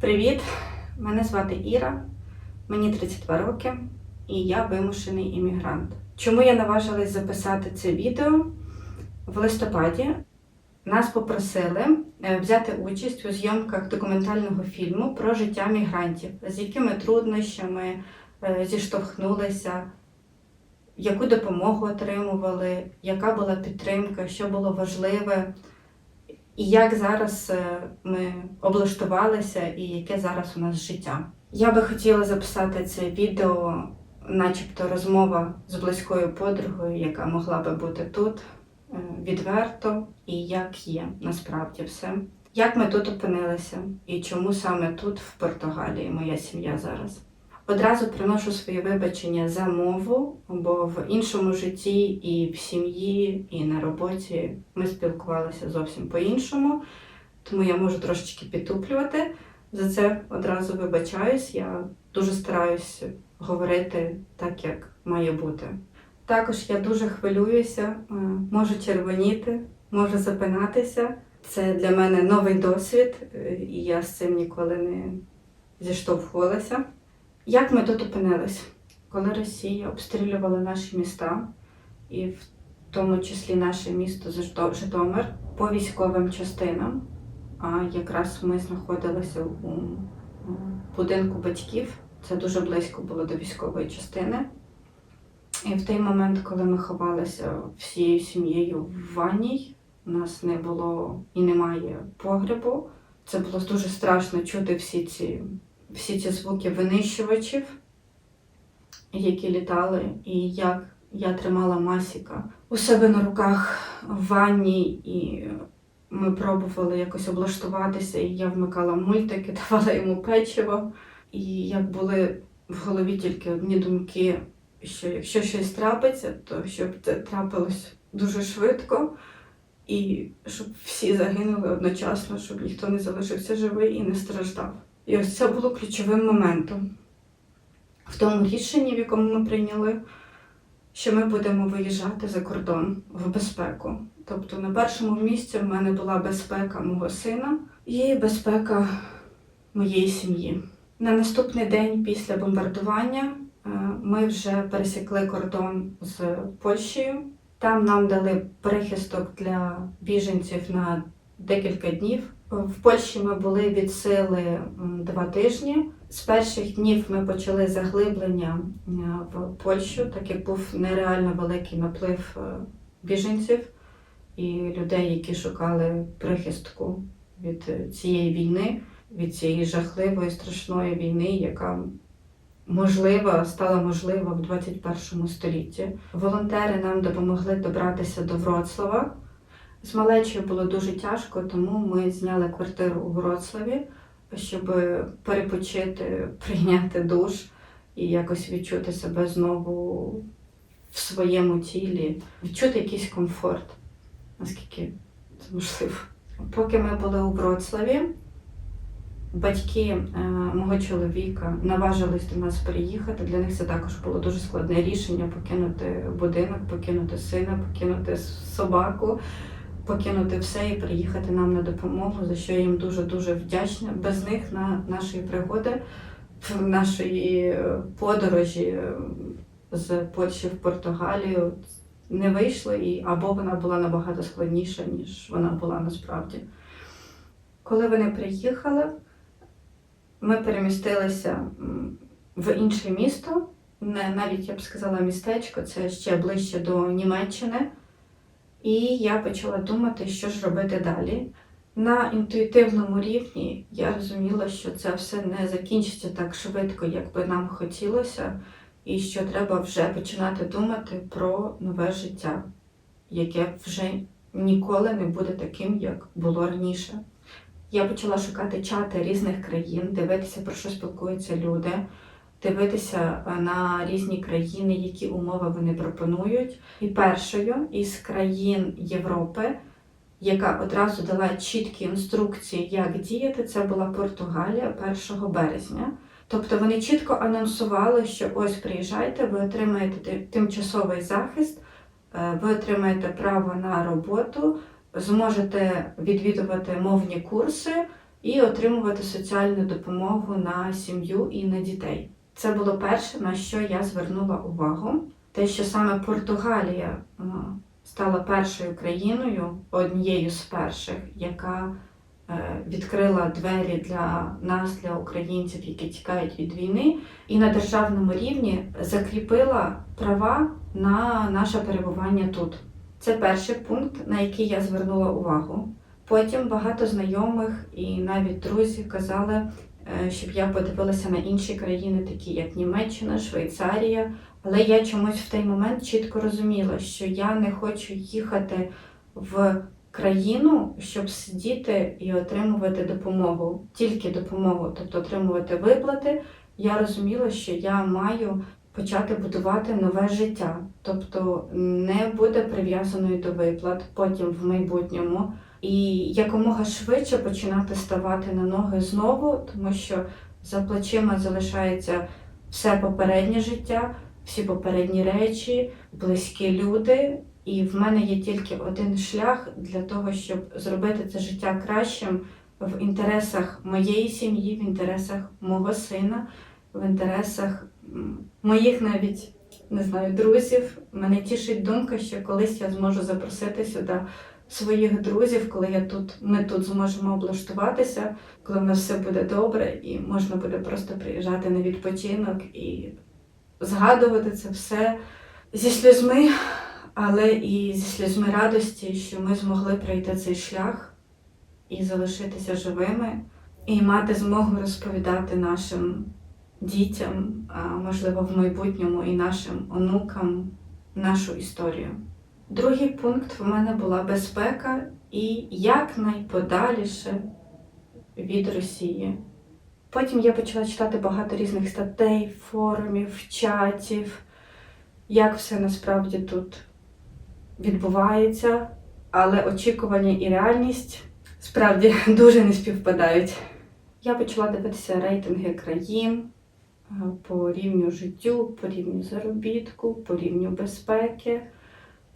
Привіт! Мене звати Іра, мені 32 роки і я вимушений іммігрант. Чому я наважилась записати це відео? В листопаді нас попросили е, взяти участь у зйомках документального фільму про життя мігрантів, з якими труднощами е, зіштовхнулися, яку допомогу отримували, яка була підтримка, що було важливе. І як зараз е, ми облаштувалися, і яке зараз у нас життя. Я би хотіла записати це відео, начебто розмова з близькою подругою, яка могла би бути тут е, відверто і як є насправді все. Як ми тут опинилися і чому саме тут, в Португалії, моя сім'я зараз? Одразу приношу свої вибачення за мову, бо в іншому житті і в сім'ї, і на роботі ми спілкувалися зовсім по-іншому, тому я можу трошечки підтуплювати. За це одразу вибачаюсь. Я дуже стараюсь говорити так, як має бути. Також я дуже хвилююся, е, можу червоніти, можу запинатися. Це для мене новий досвід, е, і я з цим ніколи не зіштовхувалася. Як ми тут опинились? Коли Росія обстрілювала наші міста, і в тому числі наше місто Житомир, по військовим частинам, а якраз ми знаходилися у будинку батьків, це дуже близько було до військової частини. І в той момент, коли ми ховалися всією сім'єю в ванній, у нас не було і немає погребу. Це було дуже страшно чути всі ці всі ці звуки винищувачів, які літали, і як я тримала Масіка у себе на руках в ванні, і ми пробували якось облаштуватися, і я вмикала мультики, давала йому печиво. І як були в голові тільки одні думки, що якщо щось трапиться, то щоб це трапилось дуже швидко, і щоб всі загинули одночасно, щоб ніхто не залишився живий і не страждав. І ось це було ключовим моментом в тому рішенні, в якому ми прийняли, що ми будемо виїжджати за кордон в безпеку. Тобто на першому місці в мене була безпека мого сина і безпека моєї сім'ї. На наступний день після бомбардування е, ми вже пересікли кордон з Польщею. Там нам дали прихисток для біженців на декілька днів. В Польщі ми були від сили два тижні. З перших днів ми почали заглиблення в Польщу, так як був нереально великий наплив е, біженців і людей, які шукали прихистку від е, цієї війни, від цієї жахливої страшної війни, яка можлива стала можлива в 21 столітті. Волонтери нам допомогли добратися до Вроцлава. З малечою було дуже тяжко, тому ми зняли квартиру у Вроцлаві, щоб перепочити, прийняти душ і якось відчути себе знову в своєму тілі, відчути якийсь комфорт, наскільки це можливо. Поки ми були у Вроцлаві, батьки е, мого чоловіка наважились до нас переїхати. Для них це також було дуже складне рішення покинути будинок, покинути сина, покинути собаку покинути все і приїхати нам на допомогу, за що я їм дуже дуже вдячна. Без них на нашої пригоди, в нашої е, подорожі е, з Польщі в Португалію не вийшло, і або вона була набагато складніша, ніж вона була насправді. Коли вони приїхали, ми перемістилися в інше місто, не навіть я б сказала містечко, це ще ближче до Німеччини. І я почала думати, що ж робити далі. На інтуїтивному рівні я розуміла, що це все не закінчиться так швидко, як би нам хотілося, і що треба вже починати думати про нове життя, яке вже ніколи не буде таким, як було раніше. Я почала шукати чати різних країн, дивитися, про що спілкуються люди дивитися е, на різні країни, які умови вони пропонують. І першою із країн Європи, яка одразу дала чіткі інструкції, як діяти, це була Португалія 1 березня. Тобто вони чітко анонсували, що ось приїжджайте, ви отримаєте тимчасовий захист, е, ви отримаєте право на роботу, зможете відвідувати мовні курси і отримувати соціальну допомогу на сім'ю і на дітей. Це було перше, на що я звернула увагу. Те, що саме Португалія стала першою країною, однією з перших, яка е, відкрила двері для нас, для українців, які тікають від війни, і на державному рівні закріпила права на наше перебування тут. Це перший пункт, на який я звернула увагу. Потім багато знайомих і навіть друзі казали, щоб я подивилася на інші країни, такі як Німеччина, Швейцарія. Але я чомусь в той момент чітко розуміла, що я не хочу їхати в країну, щоб сидіти і отримувати допомогу, тільки допомогу, тобто отримувати виплати. Я розуміла, що я маю почати будувати нове життя, тобто не буде прив'язаною до виплат потім в майбутньому. І якомога швидше починати ставати на ноги знову, тому що за плечима залишається все попереднє життя, всі попередні речі, близькі люди. І в мене є тільки один шлях для того, щоб зробити це життя кращим в інтересах моєї сім'ї, в інтересах мого сина, в інтересах моїх навіть не знаю, друзів. Мене тішить думка, що колись я зможу запросити сюди своїх друзів, коли я тут, ми тут зможемо облаштуватися, коли в нас все буде добре, і можна буде просто приїжджати на відпочинок і згадувати це все зі сльозми, але і зі сльозми радості, що ми змогли пройти цей шлях і залишитися живими, і мати змогу розповідати нашим дітям, а можливо, в майбутньому і нашим онукам нашу історію. Другий пункт в мене була безпека і якнайподаліше від Росії. Потім я почала читати багато різних статей, форумів, чатів, як все насправді тут відбувається, але очікування і реальність справді дуже не співпадають. Я почала дивитися рейтинги країн е, по рівню життю, по рівню заробітку, по рівню безпеки.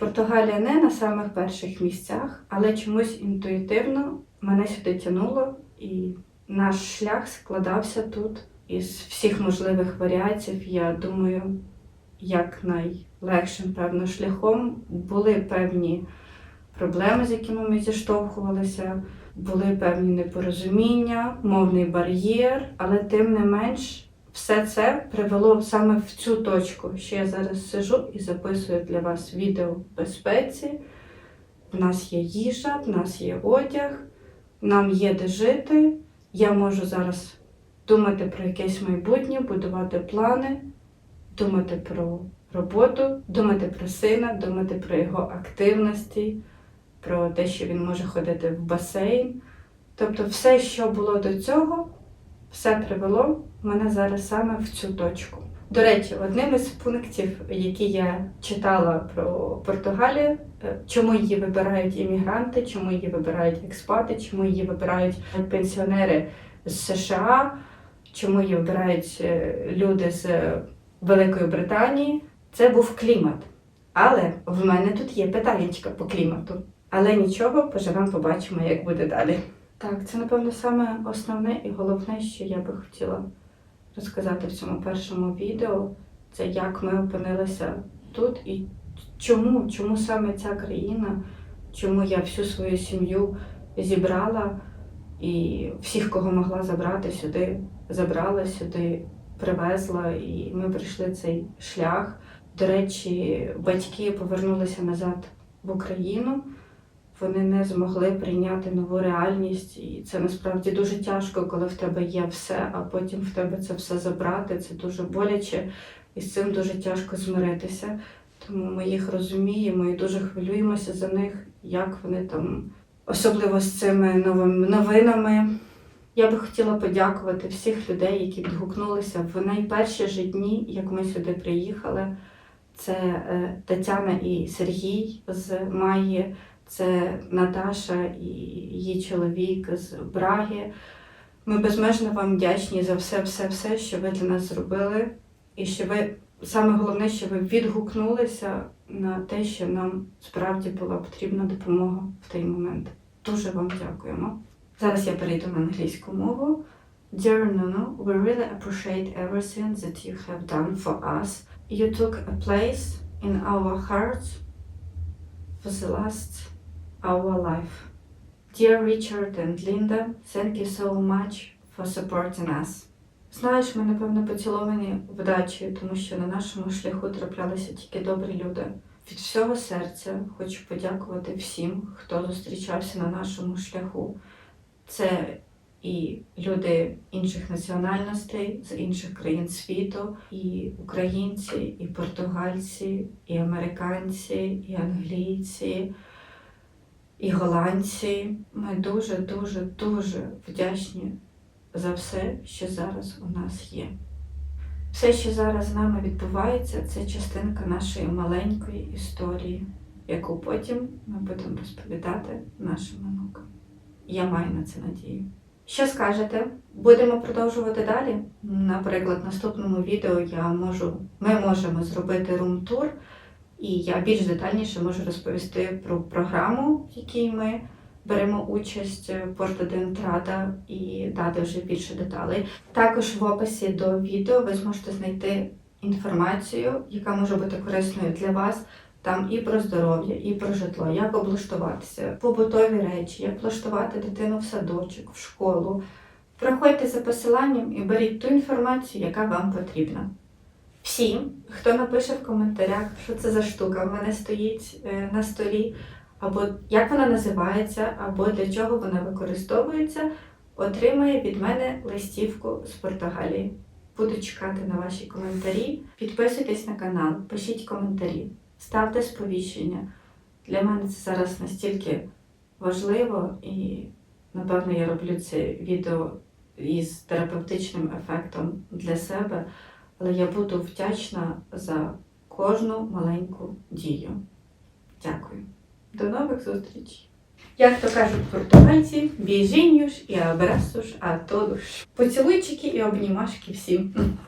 Португалія не на самих перших місцях, але чомусь інтуїтивно мене сюди тянуло, і наш шлях складався тут із всіх можливих варіацій. Я думаю, як найлегшим, певно, шляхом були певні проблеми, з якими ми зіштовхувалися, були певні непорозуміння, мовний бар'єр, але тим не менш. Все це привело саме в цю точку, що я зараз сижу і записую для вас відео в безпеці. В нас є їжа, в нас є одяг, нам є де жити. Я можу зараз думати про якесь майбутнє, будувати плани, думати про роботу, думати про сина, думати про його активності, про те, що він може ходити в басейн. Тобто, все, що було до цього, все привело мене зараз саме в цю точку. До речі, одним із пунктів, які я читала про Португалію, е, чому її вибирають іммігранти, чому її вибирають експати, чому її вибирають пенсіонери з США, чому її вибирають е, люди з Великої Британії, це був клімат. Але в мене тут є питаннячка по клімату. Але нічого, поживемо, побачимо, як буде далі. Так, це, напевно, саме основне і головне, що я би хотіла розказати в цьому першому відео, це як ми опинилися тут і чому, чому саме ця країна, чому я всю свою сім'ю зібрала і всіх, кого могла забрати сюди, забрала сюди, привезла, і ми пройшли цей шлях. До речі, батьки повернулися назад в Україну вони не змогли прийняти нову реальність, і це насправді дуже тяжко, коли в тебе є все, а потім в тебе це все забрати. Це дуже боляче, і з цим дуже тяжко змиритися. Тому ми їх розуміємо і дуже хвилюємося за них, як вони там, особливо з цими новими новинами. Я би хотіла подякувати всіх людей, які відгукнулися в найперші ж дні, як ми сюди приїхали. Це е, Тетяна і Сергій з Маї це Наташа і її чоловік з Браги. Ми безмежно вам вдячні за все, все, все, що ви для нас зробили. І що ви саме головне, що ви відгукнулися на те, що нам справді була потрібна допомога в той момент. Дуже вам дякуємо. Зараз я перейду на англійську мову. Dear Nuno, we really appreciate everything that you have done for us. You took a place in our hearts for the last our life. Dear Richard and Linda, thank you so much for supporting us. Знаєш, ми, напевно, поціловані вдачею, тому що на нашому шляху траплялися тільки добрі люди. Від всього серця хочу подякувати всім, хто зустрічався на нашому шляху. Це і люди інших національностей з інших країн світу, і українці, і португальці, і американці, і англійці, і голландці. Ми дуже, дуже, дуже вдячні за все, що зараз у нас є. Все, що зараз з нами відбувається, це частинка нашої маленької історії, яку потім ми будемо розповідати нашим онукам. Я маю на це надію. Що скажете? Будемо продовжувати далі. Наприклад, в наступному відео я можу, ми можемо зробити рум-тур, і я більш детальніше можу розповісти про програму, в якій ми беремо участь Порта де Ентрада і дати вже більше деталей. Також в описі до відео ви зможете знайти інформацію, яка може бути корисною для вас. Там і про здоров'я, і про житло, як облаштуватися, побутові речі, як влаштувати дитину в садочок, в школу. Проходьте за посиланням і беріть ту інформацію, яка вам потрібна. Всім, хто напише в коментарях, що це за штука в мене стоїть е, на столі, або як вона називається, або для чого вона використовується, отримає від мене листівку з Португалії. Буду чекати на ваші коментарі. Підписуйтесь на канал, пишіть коментарі, ставте сповіщення. Для мене це зараз настільки важливо, і напевно я роблю це відео із терапевтичним ефектом для себе, але я буду вдячна за кожну маленьку дію. Дякую. До нових зустрічей! Як то кажуть португальці, біжінюш і абрасуш а тодуш. Поцілуйчики і обнімашки всім.